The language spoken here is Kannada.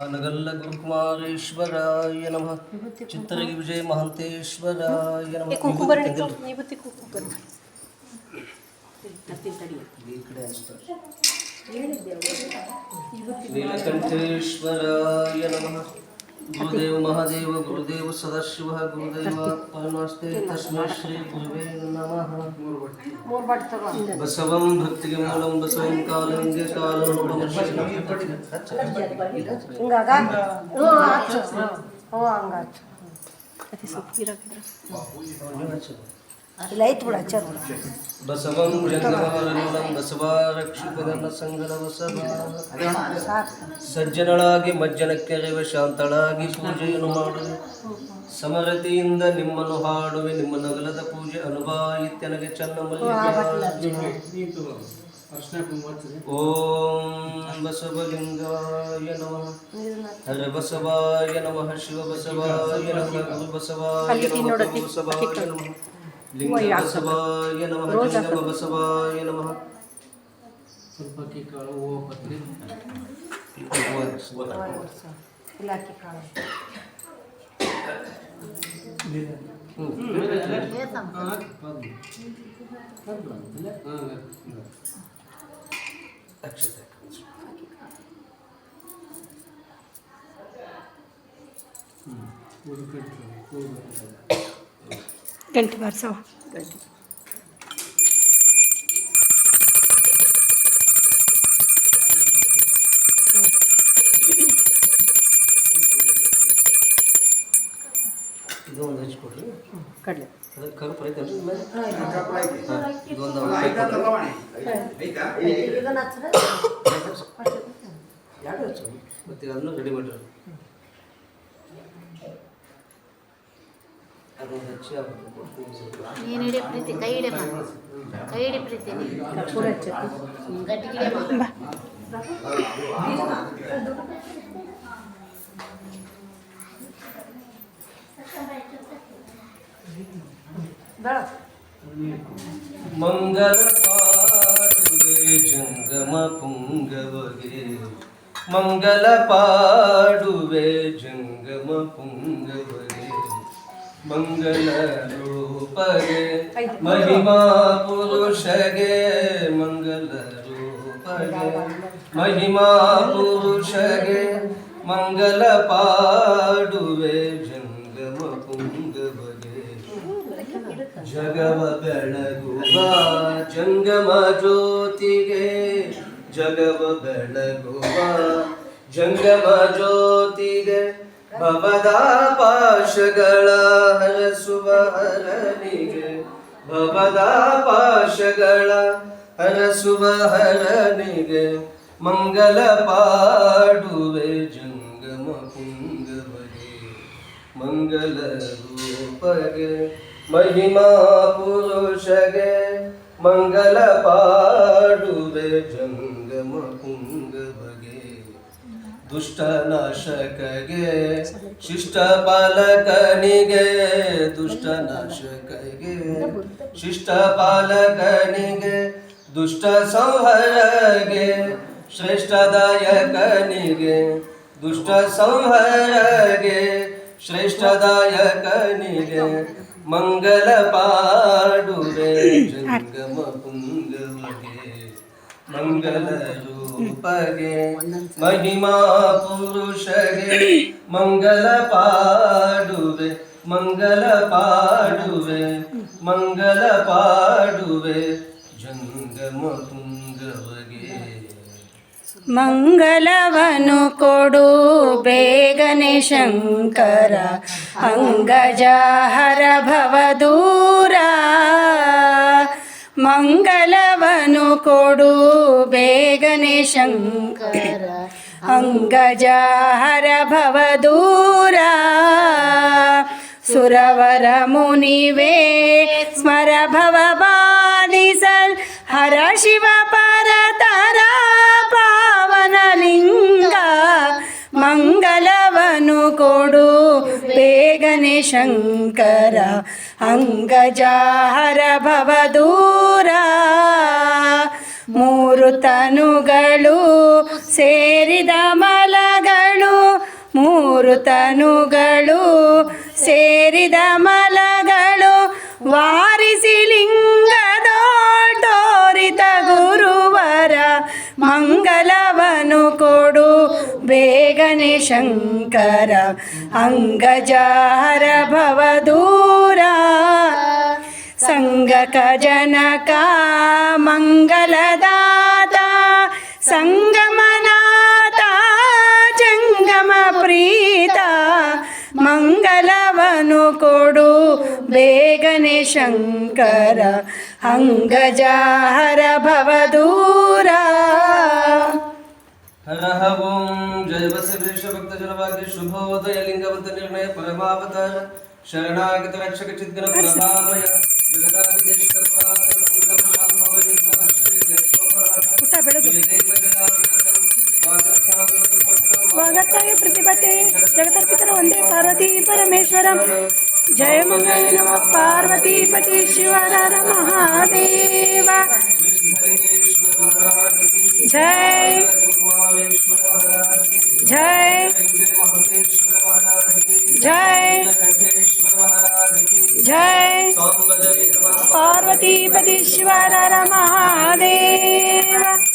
ನಗಲ್ಲ ಗುರುಕುಮಾರೇಶ್ವರಾಯ ನಮಃ ಚಿತ್ತರಗಿ ವಿಜಯ ಮಹಂತೇಶ್ವರಾಯ ನಮಃ. ನೀಲಕಂಠೇಶ್ವರಾಯ ನಮಃ गुरुदेव महादेव गुरुदेव सदाशिव गुरुदेव परमास्ते तस्मै श्री गुरुवे नमः बसवं भक्तिगे मूलं बसवं कालंगे कालं रूपं श्री ಇಲ್ಲ ಐತ್ ಬಿಡು ಹಚ್ಚೋದು ಬಸವಂ ಜಂಗಮಹರನುಲಂ ಬಸವ ರಕ್ಷಕನ ಸಂಗಡ ಬಸವ. ಸಜ್ಜನಳಾಗಿ ಮಜ್ಜನಕ್ಕೆರೆವ ಶಾಂತಳಾಗಿ ಪೂಜೆಯನ್ನು ಮಾಡು. ಸಮರತಿಯಿಂದ ನಿಮ್ಮನ್ನು ಹಾಡುವೆ ನಿಮ್ಮ ನಗಲದ ಪೂಜೆ ಅನುಭಾಯಿತ್ಯನಗೆ ಚನ್ನ ಓಂ ಬಸವಲಿಂಗಾಯ ನಮಃ. ಹರ ಬಸವಾಯ ನಮಃ ಶಿವ ಬಸವಾಯ ನಮಃ ಗುರು ಬಸವಾಯ ನಮಃ ಬಸವಾಯ ನಮಃ. ಲಿಂಗ ಬಸವಾಯ ನಮಃ ಜಂಗಮ ಬಸವಾಯ ನಮಃ ಇಲಾಖೆ ಕಾಳು ಅಕ್ಷತೆ ಗಂಟೆ ಬಾರಿಸವ ಗಂಟೆ ಇದು ಒಂದು ಹಚ್ಕೊಡ್ರಿ ಕಡಲೆ ಕರುಪ್ ಇದೊಂದು ಹಚ್ಚು. ಮತ್ತೆ ಅದನ್ನು ರೆಡಿ ಮಾಡಿರಿ ನೀನು ಹಿಡಿ ಪ್ರೀತಿ ಕೈ ಹಿಡಿಯಮ್ಮ ಕೈ ಹಿಡಿ ಪ್ರೀತಿ. ಗಟ್ಟಿ ಮಂಗಲ ಪಾಡುವೆ ಜಂಗಮ ಪುಂಗವಗೆ. ಮಂಗಲ ಪಾಡುವೆ ಜಂಗಮ ಪುಂಗವಗೆ. ಮಂಗಲ ರೂಪಗೆ ಮಹಿಮಾ ಪುರುಷಗೆ ಮಂಗಲ ರೂಪಗೆ ಮಹಿಮಾ ಪುರುಷಗೆ ಮಂಗಲ ಪಾಡುವೆ ಜಂಗಮ ಕುಂಗಬಗೆ ಜಗವ ಬೆಳಗುವ ಜಂಗಮ ಜ್ಯೋತಿಗೆ ಜಗವ ಬೆಳಗುವ ಜಂಗಮ ಜ್ಯೋತಿಗೆ ಭವದ ಪಾಶಗಳ ಹರಸುವ ಹರನಿಗೆ, ಭವದ ಪಾಶಗಳ ಹರಸುವ ಹರನಿಗೆ, ಮಂಗಲ ಪಾಡುವೆ ಜಂಗಮ ಪುಂಗವಗೆ ಮಂಗಲ ರೂಪಗೆ, ಮಹಿಮಾ ಪುರುಷಗೆ, ಮಂಗಲ ಪಾಡುವೆ ಜಂಗಮ ಪುಂಗವಗೆ ದುಷ್ಟ ನಾಶಕಗೆ ಶಿಷ್ಟ ಪಾಲಕನಿಗೆ ದುಷ್ಟ ನಾಶಕಗೆ ಶಿಷ್ಟ ಪಾಲಕನಿಗೆ ದುಷ್ಟ ಸಂಹರಗೆ ಶ್ರೇಷ್ಠದಾಯಕನಿಗೆ ದುಷ್ಟ ಸಂಹರಗೆ ಶ್ರೇಷ್ಠದಾಯಕನಿಗೆ ಮಂಗಲ ಪಾಡುವೆ ಜಂಗಮ ಪುಂಗವಗೆ ಮಂಗಲ ರೂಪಗೆ ಮಹಿಮಾ ಪುರುಷಗೆ ಮಂಗಲ ಪಾಡುವೆ ಮಂಗಲ ಪಾಡುವೆ ಮಂಗಲ ಪಾಡುವೆ ಜಂಗಮ ಪುಂಗವಗೆ ಮಂಗಲವನು ಕೊಡು ಬೇಗನೆ ಶಂಕರ ಅಂಗಜಾಹರ ಭವದೂರ ಮಂಗಲವನು ಕೊಡು ಬೇಗನೆ ಶಂಕರ. ಅಂಗಜಾಹರ ಭವದೂರ ಸುರವರ ಮುನಿವೇ, ಸ್ಮರ ಭವ ಬಾಲಿಸಲ್ ಹರ ಶಿವ ಪರತರ ಪಾವನ ಲಿಂಗ. ಮಂಗಲವನು ಕೊಡು ಬೇಗನೆ ಶಂಕರ. ಅಂಗಜಾಹರ ಭವದೂರ ತನುಗಳು ಸೇರಿದ ಮಲಗಳು, ಮೂರು ತನುಗಳು ಸೇರಿದ ಮಲಗಳು, ವಾರಿಸಿ ಲಿಂಗದೋಟೋರಿತ ಗುರುವರ ಮಂಗಲವನು ಕೊಡು ಬೇಗನೆ ಶಂಕರ, ಅಂಗಜಾರ ಭವದೂರ. ಸಂಗಕ ಜನಕ, ಮಂಗಲದಾತ ಸಂಗಮನಾಥ, ಜಂಗಮ ಪ್ರೀತ, ಮಂಗಲವನು ಕೊಡು ಬೇಗನೆ ಶಂಕರ, ಅಂಗಜಾಹರ ಭವದೂರ ಹರ ಓಂ, ಜಯ ಬಸವೇಶ ಭಕ್ತ ಜನವಾಗಿ ಶುಭೋದಯ ಲಿಂಗವಂತ ನಿರ್ಣಯ ಪರಮಾವತಾರ, ಶರಣಾಗತ ರಕ್ಷಕ ಚಿತ್ರ ಪ್ರಭಾವಯ ಜಗದಾದಿದೇಶ್ವರ हरम जय मंगल नम। पार्वतीपति शिव नर महादेव। जय। जय। जय। जय। पार्वतीपति शिव नर महादेव।